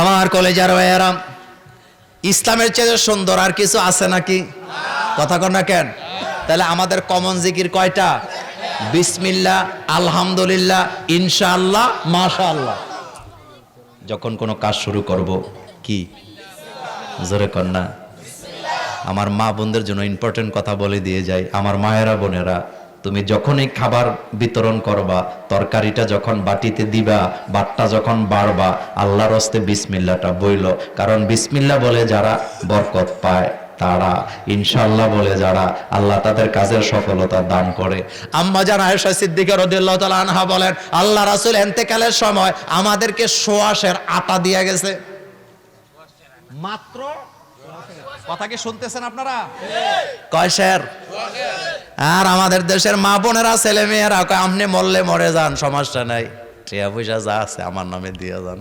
আমার কলেজার ভাইয়ারাম ইসলামের চেয়ে সুন্দর আর কিছু আছে নাকি? কথা কর না কেন? তাহলে আমাদের কমন জিকির কয়টা? বিসমিল্লাহ, আলহামদুলিল্লাহ, ইনশাআল্লাহ, মাশাআল্লাহ। যখন কোনো কাজ শুরু করব, কি? জোরে না। আমার মা বোনদের জন্য ইম্পর্টেন্ট কথা বলে দিয়ে যাই আমার মায়েরা, বোনেরা তুমি যখনই খাবার বিতরণ করবা, তরকারিটা যখন বাটিতে দিবা বাটটা যখন বাড়বা, আল্লাহর হস্তে বিসমিল্লাটা বইল। কারণ বিসমিল্লা বলে যারা বরকত পায়, তারা ইনশাল্লাহ বলে যারা আল্লাহ তাদের কাজের সফলতা দান করে। আম্মা জান আয়েশা সিদ্দিকা রাদিয়াল্লাহু তাআলা আনহা বলেন, আল্লাহ রাসূল এন্তেকালের সময় আমাদেরকে সোয়াশের আটা দিয়ে গেছে। মাত্র কথা কি শুনতেছেন আপনারা? কয় আর আমাদের দেশের মা বোনেরা, ছেলে মেয়েরা আপনি মরলে মরে যান, সমস্যা নাই। টিয়া পয়সা যা আছে আমার নামে দিয়ে যান।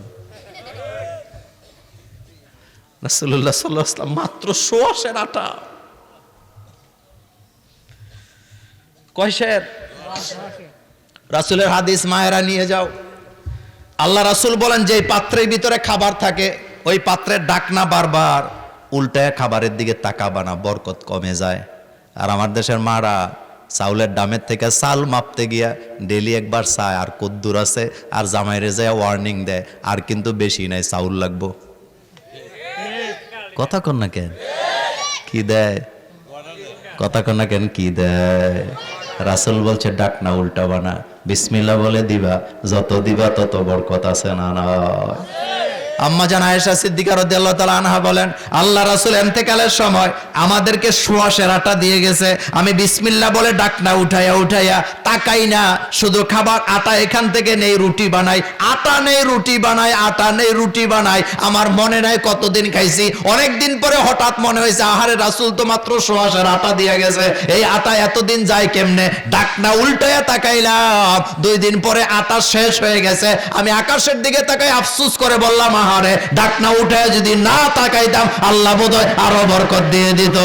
রাসূলুল্লাহ সাল্লাল্লাহু মাত্র সোয়াশের আটা। কয় শের? রাসূলের হাদিস, মায়েরা নিয়ে যাও। আল্লাহ রাসূল বলেন যে পাত্রের ভিতরে খাবার থাকে, ওই পাত্রের ডাকনা বারবার। উল্টায় খাবারের দিকে তাকাবা না, বরকত কমে যায়। আর আমার দেশের মারা চাউলের দামের থেকে চাল মাপতে গিয়া ডেলি একবার চায়, আর কদ্দুর আছে, আর জামাইরে যায় ওয়ার্নিং দেয়, আর কিন্তু বেশি নাই চাউল লাগবো। কথা কন না কেন? কি দেয়? কথা কন না কেন? কি দেয়? রাসুল বলছে, ডাক না উল্টা বানা বিসমিল্লা বলে দিবা, যত দিবা তত বরকত আছে না নয় আম্মা জান আয়েশা সিদ্দিকা রাদিয়াল্লাহু তাআলা আনহা বলেন, আল্লাহ রাসূল এন্তেকালের সময় আমাদেরকে সোয়াশের আটা দিয়ে গেছে। আমি বিসমিল্লাহ বলে ডাকনা উঠাইয়া উঠাইয়া তাকাই না। শুধু খাবার, আটা এখান থেকে নেই, রুটি বানাই। আটা নেই, রুটি বানাই, আটা নেই, রুটি বানাই। আমার মনে নাই কতদিন খাইছি। অনেক দিন পরে হঠাৎ মনে হয়েছে, আহারে রাসূল তো মাত্র সোয়াশের আটা দিয়ে গেছে। এই আটা এতদিন যায় কেমনে? ডাকনা উল্টাইয়া তাকাইলাম। দুই দিন পরে আটা শেষ হয়ে গেছে। আমি আকাশের দিকে তাকাই আফসুস করে বললাম আহারে ডাকনা উঠে যদি না তাকাইতাম, আল্লাহ বোধহয় আরও বরকত দিয়ে দিত।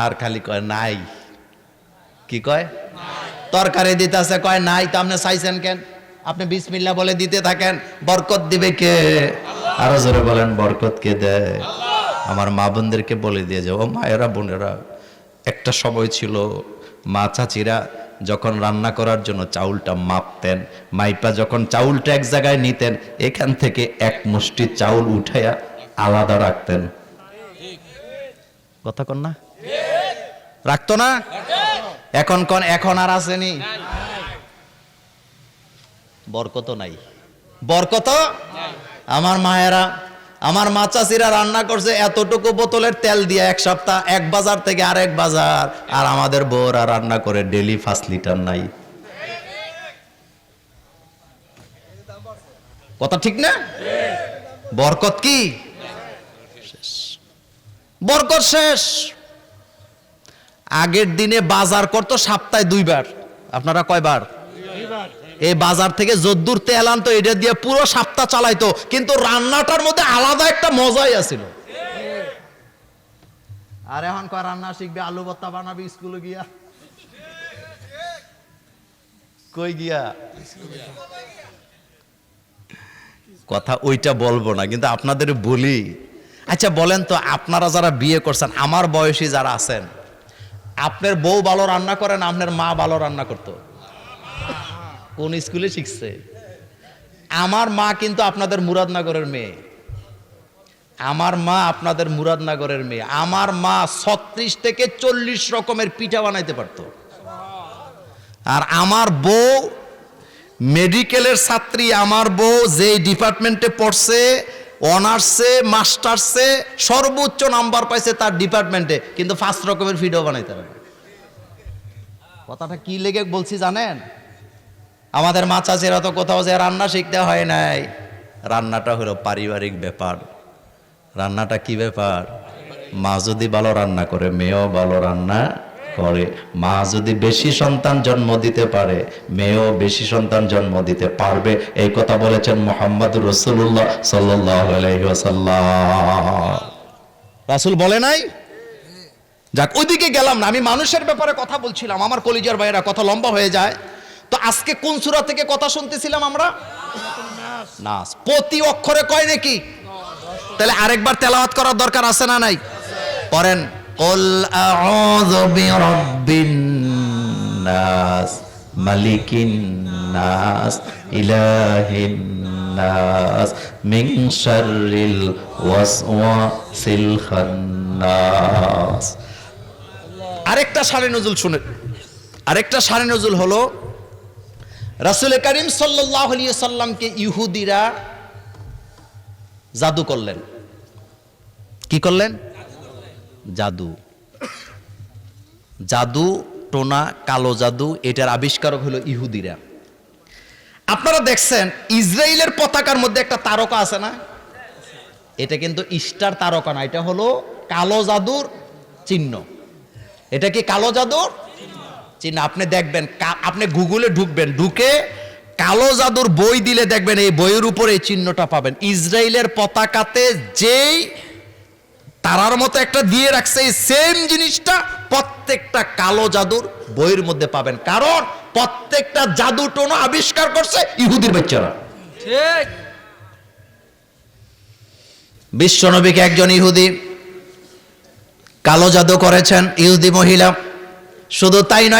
আর খালি কয়, নাই। কি কয়? তরকারি দিতেছে, কয়, নাই। তো আপনি চাইছেন কেন? আপনি বিসমিল্লা বলে দিতে থাকেন, বরকত দিবে কে? আরও জোরে বলেন, বরকত কে দেয়? আমার মা বোনদেরকে বলে দিয়ে যাও। মায়েরা, বোনেরা, একটা সময় ছিল মা চাচিরা যখন রান্না করার জন্য চাউলটা মাপতেন, মাইপা যখন চাউলটা এক জায়গায় নিতেন, এখান থেকে এক মুষ্টি চাউল উঠাইয়া আলাদা রাখতেন। কথা কন না? রাখতো না? এখন কোন, এখন আর আসেনি। বরকত নাই। বরকত আমার মায়েরা আমার মা চাষিরা রান্না করছে, এতটুকু বোতলের তেল দিয়ে এক সপ্তাহ, এক বাজার থেকে আরেক বাজার। আর আমাদের বউরা রান্না করে ডেলি পাঁচ লিটার নাই। কথা ঠিক না? বরকত কি? বরকত শেষ। আগের দিনে বাজার করতো সপ্তাহে দুইবার। আপনারা কয়বার? এই বাজার থেকে যদ্দূর তেল আনতো এটা দিয়ে পুরো সপ্তাহ চালাইতো কিন্তু রান্নাটার মধ্যে আলাদা একটা মজাই আছিল। আর এখন কয় রান্না শিখবে আলু ভর্তা বানাবি স্কুলে গিয়া? কই গিয়া? কথা ওইটা বলব না কিন্তু আপনাদের বলি। আচ্ছা বলেন তো আপনারা যারা বিয়ে করছেন আমার বয়সী যারা আছেন আপনার বউ ভালো রান্না করেন আপনার মা ভালো রান্না করতো? কোন স্কুলে শিখছে? আমার মা কিন্তু আপনাদের মুরাদনগরের মেয়ে। আমার মা আপনাদের মুরাদনগরের মেয়ে। আমার মা ছত্রিশ থেকে চল্লিশ রকমের পিঠা বানাইতে পারতো। আর আমার বউ, মেডিকেলের ছাত্রী আমার বউ যে ডিপার্টমেন্টে পড়ছে, অনার্সে, মাস্টার্সে, সর্বোচ্চ নাম্বার পাইছে তার ডিপার্টমেন্টে, কিন্তু ফার্স্ট রকমের ভিডিও বানাইতে পারে। কথাটা কি লেগে বলছি জানেন? আমাদের মা চাচিরা তো কোথাও যে রান্না শিখতে হয় নাই। রান্নাটা হলো পারিবারিক ব্যাপার। রান্নাটা কি ব্যাপার? মা যদি ভালো রান্না করে, মেয়েও ভালো রান্না করে। মা যদি বেশি সন্তান জন্ম দিতে পারে, মেয়েও বেশি সন্তান জন্ম দিতে পারবে। এই কথা বলেছেন মোহাম্মদ রসুল্লাহ সাল্লাহ রাসুল বলে নাই? যাক, ওইদিকে গেলাম না। আমি মানুষের ব্যাপারে কথা বলছিলাম। আমার কলিজার ভাইয়েরা কথা লম্বা হয়ে যায়। তো আজকে কোন সুরা থেকে কথা শুনতেছিলাম আমরা? নাস। প্রতি অক্ষরে কয় নাকি? তাহলে আরেকবার তেলাওয়াত করার দরকার আছে না নাই? করেন কল আউযু বিরাব্বিন নাস মালিকিন নাস ইলাহিন নাস মিন শাররিল ওয়াসওয়াসিল খান্নাস। আরেকটা সারে নজুল শুনে। আরেকটা সারে নজুল হলো রাসুল করিম সাল্লাহ সাল্লামকে ইহুদিরা জাদু করলেন। কি করলেন? জাদু। জাদু, টোনা, কালো জাদু, এটার আবিষ্কারক হলো ইহুদিরা। আপনারা দেখছেন, ইসরায়েলের পতাকার মধ্যে একটা তারকা আছে না? এটা কিন্তু ইস্টার তারকা না, এটা হলো কালো জাদুর চিহ্ন। এটা কি কালো জাদুর? চিহ্ন আপনি দেখবেন আপনি গুগলে ঢুকবেন ঢুকে কালো জাদুর বই দিলে দেখবেন এই বইয়ের উপরে এই চিহ্নটা পাবেন। ইসরায়েলের পতাকাতে যেই তারার মতো একটা দিয়ে রাখছে এই সেম জিনিসটা প্রত্যেকটা কালো জাদুর বইয়ের মধ্যে পাবেন। কারণ প্রত্যেকটা জাদু টোনো আবিষ্কার করছে ইহুদির বাচ্চারা। ঠিক। বিশ্বনবীকে একজন ইহুদি কালো জাদু করেছেন ইহুদি মহিলা। শুধু তাই নয়